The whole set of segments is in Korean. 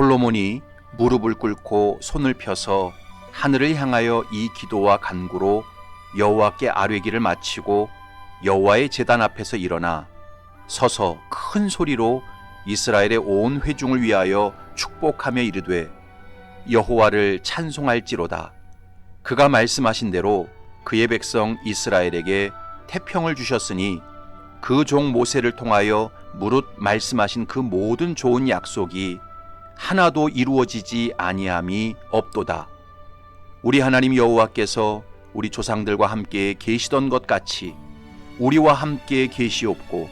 솔로몬이 무릎을 꿇고 손을 펴서 하늘을 향하여 이 기도와 간구로 여호와께 아뢰기를 마치고 여호와의 제단 앞에서 일어나 서서 큰 소리로 이스라엘의 온 회중을 위하여 축복하며 이르되 여호와를 찬송할지로다. 그가 말씀하신 대로 그의 백성 이스라엘에게 태평을 주셨으니 그 종 모세를 통하여 무릇 말씀하신 그 모든 좋은 약속이 하나도 이루어지지 아니함이 없도다. 우리 하나님 여호와께서 우리 조상들과 함께 계시던 것 같이 우리와 함께 계시옵고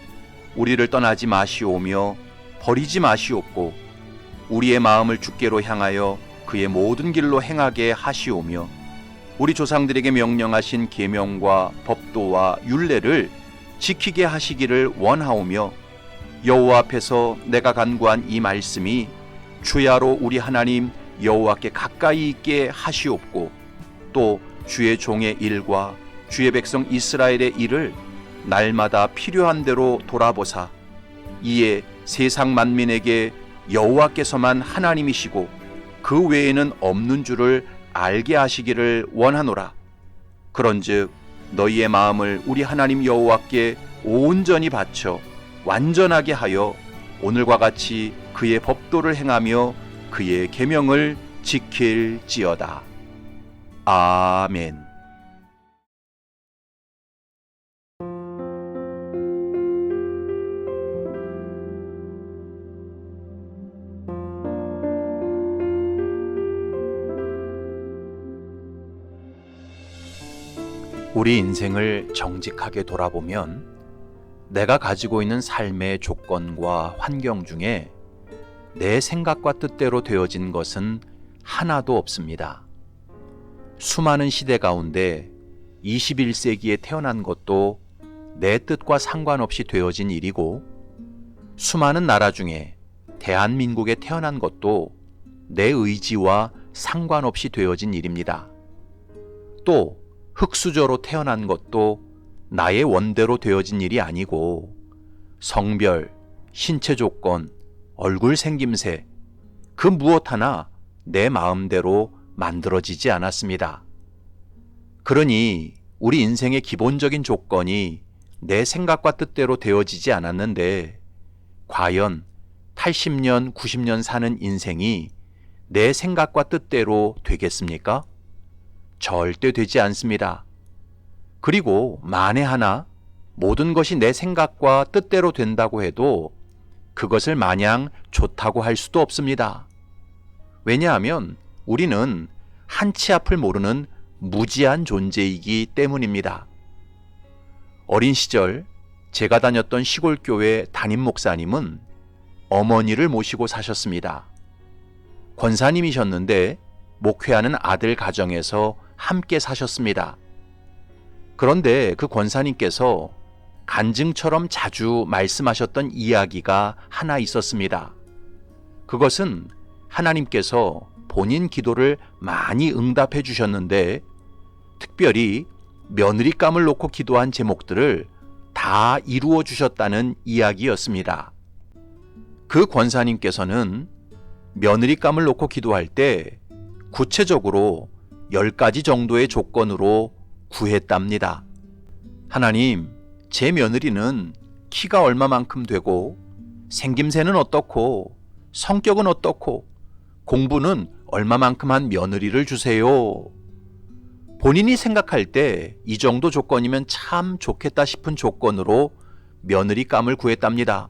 우리를 떠나지 마시오며 버리지 마시옵고 우리의 마음을 주께로 향하여 그의 모든 길로 행하게 하시오며 우리 조상들에게 명령하신 계명과 법도와 율례를 지키게 하시기를 원하오며 여호와 앞에서 내가 간구한 이 말씀이 주야로 우리 하나님 여호와께 가까이 있게 하시옵고 또 주의 종의 일과 주의 백성 이스라엘의 일을 날마다 필요한 대로 돌아보사 이에 세상 만민에게 여호와께서만 하나님이시고 그 외에는 없는 줄을 알게 하시기를 원하노라. 그런즉 너희의 마음을 우리 하나님 여호와께 온전히 바쳐 완전하게 하여 오늘과 같이 그의 법도를 행하며 그의 계명을 지킬지어다. 아멘. 우리 인생을 정직하게 돌아보면 내가 가지고 있는 삶의 조건과 환경 중에 내 생각과 뜻대로 되어진 것은 하나도 없습니다. 수많은 시대 가운데 21세기에 태어난 것도 내 뜻과 상관없이 되어진 일이고 수많은 나라 중에 대한민국에 태어난 것도 내 의지와 상관없이 되어진 일입니다. 또 흙수저로 태어난 것도 나의 원대로 되어진 일이 아니고 성별, 신체 조건, 얼굴 생김새 그 무엇 하나 내 마음대로 만들어지지 않았습니다. 그러니 우리 인생의 기본적인 조건이 내 생각과 뜻대로 되어지지 않았는데 과연 80년, 90년 사는 인생이 내 생각과 뜻대로 되겠습니까? 절대 되지 않습니다. 그리고 만에 하나 모든 것이 내 생각과 뜻대로 된다고 해도 그것을 마냥 좋다고 할 수도 없습니다. 왜냐하면 우리는 한치 앞을 모르는 무지한 존재이기 때문입니다. 어린 시절 제가 다녔던 시골 교회 담임 목사님은 어머니를 모시고 사셨습니다. 권사님이셨는데 목회하는 아들 가정에서 함께 사셨습니다. 그런데 그 권사님께서 간증처럼 자주 말씀하셨던 이야기가 하나 있었습니다. 그것은 하나님께서 본인 기도를 많이 응답해 주셨는데 특별히 며느리감을 놓고 기도한 제목들을 다 이루어 주셨다는 이야기였습니다. 그 권사님께서는 며느리감을 놓고 기도할 때 구체적으로 10가지 정도의 조건으로 구했답니다. 하나님, 제 며느리는 키가 얼마만큼 되고 생김새는 어떻고 성격은 어떻고 공부는 얼마만큼 한 며느리를 주세요. 본인이 생각할 때 이 정도 조건이면 참 좋겠다 싶은 조건으로 며느리감을 구했답니다.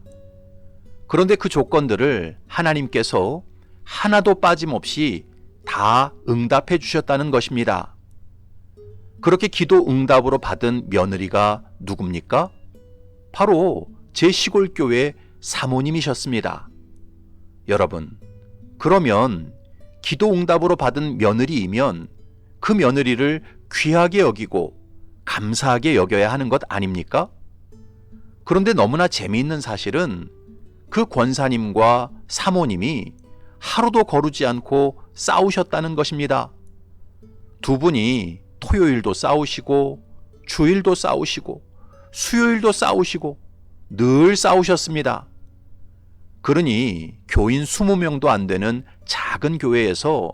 그런데 그 조건들을 하나님께서 하나도 빠짐없이 다 응답해 주셨다는 것입니다. 그렇게 기도 응답으로 받은 며느리가 누굽니까? 바로 제 시골 교회 사모님이셨습니다. 여러분, 그러면 기도 응답으로 받은 며느리이면 그 며느리를 귀하게 여기고 감사하게 여겨야 하는 것 아닙니까? 그런데 너무나 재미있는 사실은 그 권사님과 사모님이 하루도 거르지 않고 싸우셨다는 것입니다. 두 분이 토요일도 싸우시고 주일도 싸우시고 수요일도 싸우시고 늘 싸우셨습니다. 그러니 교인 20명도 안 되는 작은 교회에서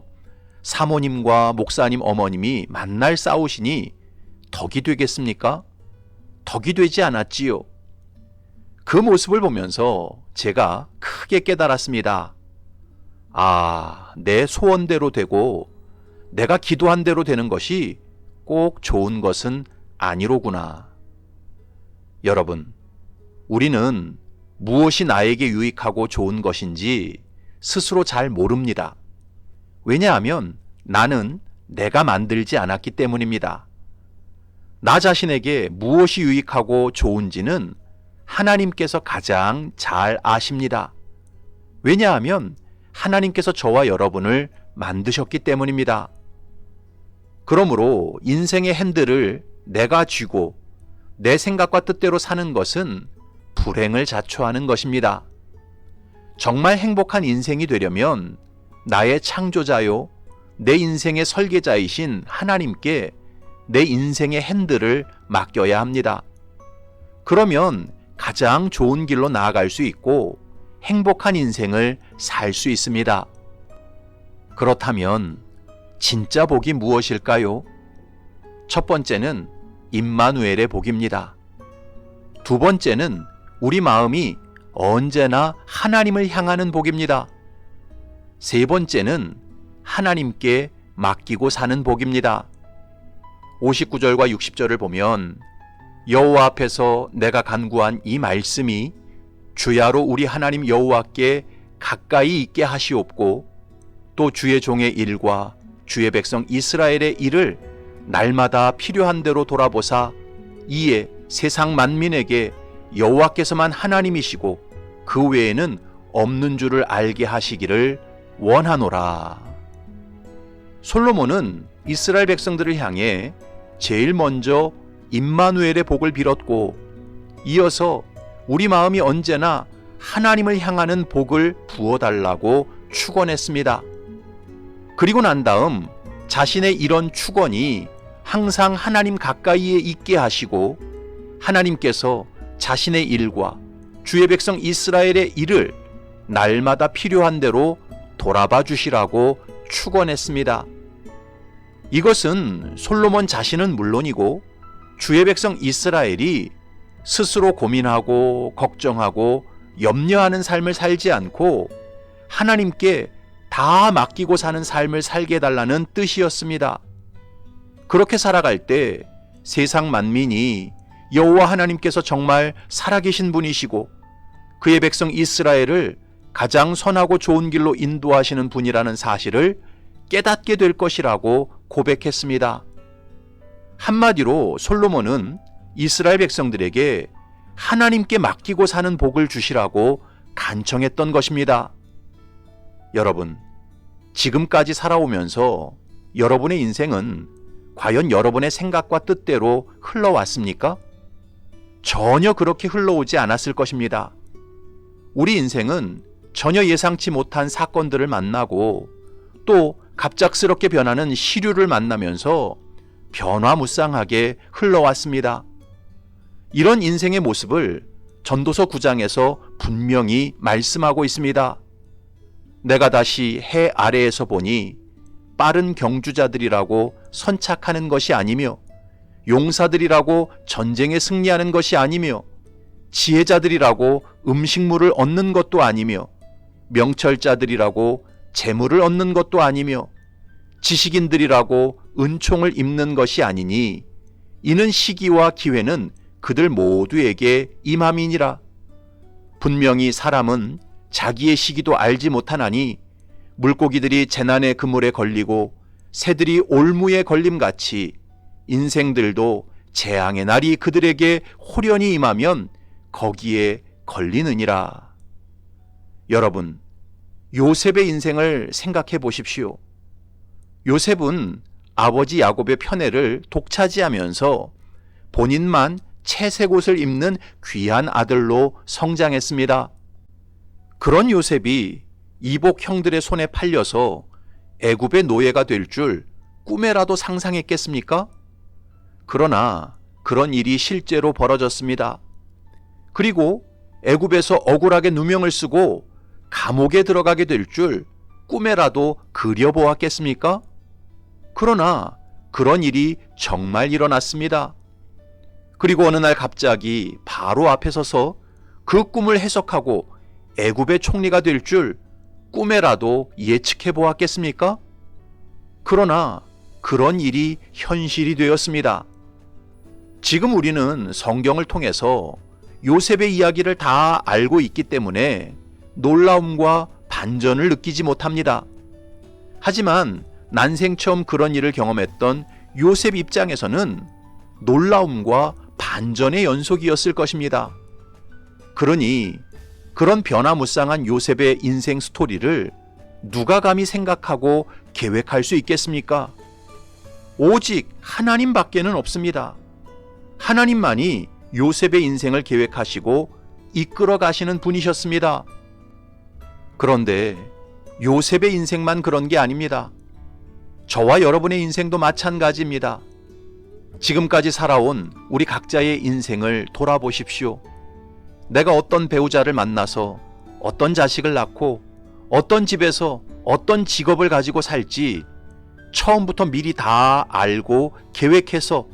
사모님과 목사님 어머님이 만날 싸우시니 덕이 되겠습니까? 덕이 되지 않았지요. 그 모습을 보면서 제가 크게 깨달았습니다. 아, 내 소원대로 되고 내가 기도한 대로 되는 것이 꼭 좋은 것은 아니로구나. 여러분, 우리는 무엇이 나에게 유익하고 좋은 것인지 스스로 잘 모릅니다. 왜냐하면 나는 내가 만들지 않았기 때문입니다. 나 자신에게 무엇이 유익하고 좋은지는 하나님께서 가장 잘 아십니다. 왜냐하면 하나님께서 저와 여러분을 만드셨기 때문입니다. 그러므로 인생의 핸들을 내가 쥐고 내 생각과 뜻대로 사는 것은 불행을 자초하는 것입니다. 정말 행복한 인생이 되려면 나의 창조자요, 내 인생의 설계자이신 하나님께 내 인생의 핸들을 맡겨야 합니다. 그러면 가장 좋은 길로 나아갈 수 있고 행복한 인생을 살 수 있습니다. 그렇다면 진짜 복이 무엇일까요? 첫 번째는 임마누엘의 복입니다. 두 번째는 우리 마음이 언제나 하나님을 향하는 복입니다. 세 번째는 하나님께 맡기고 사는 복입니다. 59절과 60절을 보면 여호와 앞에서 내가 간구한 이 말씀이 주야로 우리 하나님 여호와께 가까이 있게 하시옵고 또 주의 종의 일과 주의 백성 이스라엘의 일을 날마다 필요한 대로 돌아보사 이에 세상 만민에게 여호와께서만 하나님이시고 그 외에는 없는 줄을 알게 하시기를 원하노라. 솔로몬은 이스라엘 백성들을 향해 제일 먼저 임마누엘의 복을 빌었고 이어서 우리 마음이 언제나 하나님을 향하는 복을 부어달라고 축원했습니다. 그리고 난 다음 자신의 이런 축원이 항상 하나님 가까이에 있게 하시고 하나님께서 자신의 일과 주의 백성 이스라엘의 일을 날마다 필요한 대로 돌아봐 주시라고 축원했습니다. 이것은 솔로몬 자신은 물론이고 주의 백성 이스라엘이 스스로 고민하고 걱정하고 염려하는 삶을 살지 않고 하나님께 다 맡기고 사는 삶을 살게 해달라는 뜻이었습니다. 그렇게 살아갈 때 세상 만민이 여호와 하나님께서 정말 살아계신 분이시고 그의 백성 이스라엘을 가장 선하고 좋은 길로 인도하시는 분이라는 사실을 깨닫게 될 것이라고 고백했습니다. 한마디로 솔로몬은 이스라엘 백성들에게 하나님께 맡기고 사는 복을 주시라고 간청했던 것입니다. 여러분, 지금까지 살아오면서 여러분의 인생은 과연 여러분의 생각과 뜻대로 흘러왔습니까? 전혀 그렇게 흘러오지 않았을 것입니다. 우리 인생은 전혀 예상치 못한 사건들을 만나고 또 갑작스럽게 변하는 시류를 만나면서 변화무쌍하게 흘러왔습니다. 이런 인생의 모습을 전도서 9장에서 분명히 말씀하고 있습니다. 내가 다시 해 아래에서 보니 빠른 경주자들이라고 선착하는 것이 아니며 용사들이라고 전쟁에 승리하는 것이 아니며 지혜자들이라고 음식물을 얻는 것도 아니며 명철자들이라고 재물을 얻는 것도 아니며 지식인들이라고 은총을 입는 것이 아니니 이는 시기와 기회는 그들 모두에게 임함이니라. 분명히 사람은 자기의 시기도 알지 못하나니 물고기들이 재난의 그물에 걸리고 새들이 올무에 걸림 같이 인생들도 재앙의 날이 그들에게 호련히 임하면 거기에 걸리느니라. 여러분, 요셉의 인생을 생각해 보십시오. 요셉은 아버지 야곱의 편애를 독차지하면서 본인만 채색 옷을 입는 귀한 아들로 성장했습니다. 그런 요셉이 이복 형들의 손에 팔려서 애굽의 노예가 될 줄 꿈에라도 상상했겠습니까? 그러나 그런 일이 실제로 벌어졌습니다. 그리고 애굽에서 억울하게 누명을 쓰고 감옥에 들어가게 될 줄 꿈에라도 그려보았겠습니까? 그러나 그런 일이 정말 일어났습니다. 그리고 어느 날 갑자기 바로 앞에 서서 그 꿈을 해석하고 애굽의 총리가 될 줄 꿈에라도 예측해 보았겠습니까? 그러나 그런 일이 현실이 되었습니다. 지금 우리는 성경을 통해서 요셉의 이야기를 다 알고 있기 때문에 놀라움과 반전을 느끼지 못합니다. 하지만 난생 처음 그런 일을 경험했던 요셉 입장에서는 놀라움과 반전의 연속이었을 것입니다. 그러니 그런 변화무쌍한 요셉의 인생 스토리를 누가 감히 생각하고 계획할 수 있겠습니까? 오직 하나님 밖에는 없습니다. 하나님만이 요셉의 인생을 계획하시고 이끌어 가시는 분이셨습니다. 그런데 요셉의 인생만 그런 게 아닙니다. 저와 여러분의 인생도 마찬가지입니다. 지금까지 살아온 우리 각자의 인생을 돌아보십시오. 내가 어떤 배우자를 만나서 어떤 자식을 낳고 어떤 집에서 어떤 직업을 가지고 살지 처음부터 미리 다 알고 계획해서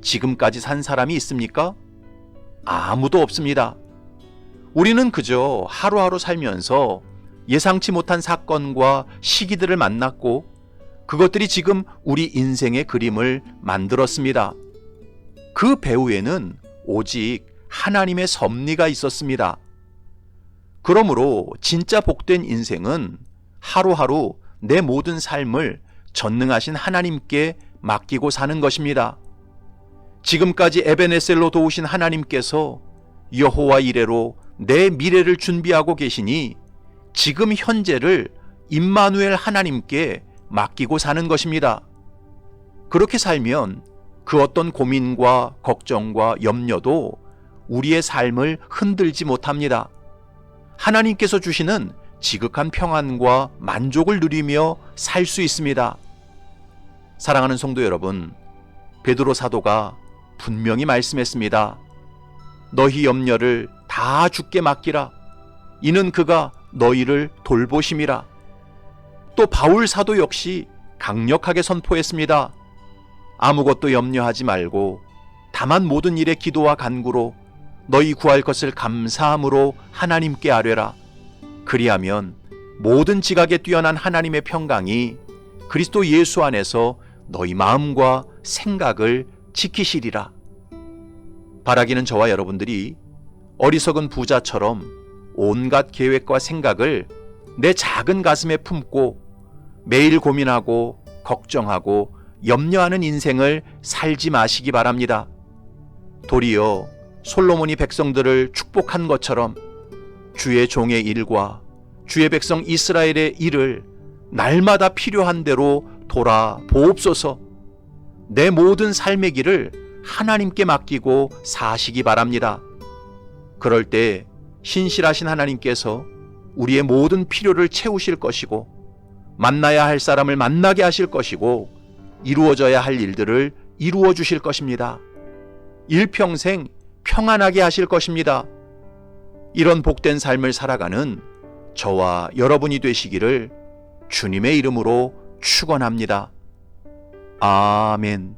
지금까지 산 사람이 있습니까? 아무도 없습니다. 우리는 그저 하루하루 살면서 예상치 못한 사건과 시기들을 만났고 그것들이 지금 우리 인생의 그림을 만들었습니다. 그 배후에는 오직 하나님의 섭리가 있었습니다. 그러므로 진짜 복된 인생은 하루하루 내 모든 삶을 전능하신 하나님께 맡기고 사는 것입니다. 지금까지 에베네셀로 도우신 하나님께서 여호와 이래로 내 미래를 준비하고 계시니 지금 현재를 임마누엘 하나님께 맡기고 사는 것입니다. 그렇게 살면 그 어떤 고민과 걱정과 염려도 우리의 삶을 흔들지 못합니다. 하나님께서 주시는 지극한 평안과 만족을 누리며 살 수 있습니다. 사랑하는 성도 여러분, 베드로 사도가 분명히 말씀했습니다. 너희 염려를 다 주께 맡기라. 이는 그가 너희를 돌보심이라. 또 바울 사도 역시 강력하게 선포했습니다. 아무것도 염려하지 말고 다만 모든 일에 기도와 간구로 너희 구할 것을 감사함으로 하나님께 아뢰라. 그리하면 모든 지각에 뛰어난 하나님의 평강이 그리스도 예수 안에서 너희 마음과 생각을 지키시리라. 바라기는 저와 여러분들이 어리석은 부자처럼 온갖 계획과 생각을 내 작은 가슴에 품고 매일 고민하고 걱정하고 염려하는 인생을 살지 마시기 바랍니다. 도리어 솔로몬이 백성들을 축복한 것처럼 주의 종의 일과 주의 백성 이스라엘의 일을 날마다 필요한 대로 돌아 보옵소서 내 모든 삶의 길을 하나님께 맡기고 사시기 바랍니다. 그럴 때 신실하신 하나님께서 우리의 모든 필요를 채우실 것이고 만나야 할 사람을 만나게 하실 것이고 이루어져야 할 일들을 이루어 주실 것입니다. 일평생 평안하게 하실 것입니다. 이런 복된 삶을 살아가는 저와 여러분이 되시기를 주님의 이름으로 축원합니다. 아멘.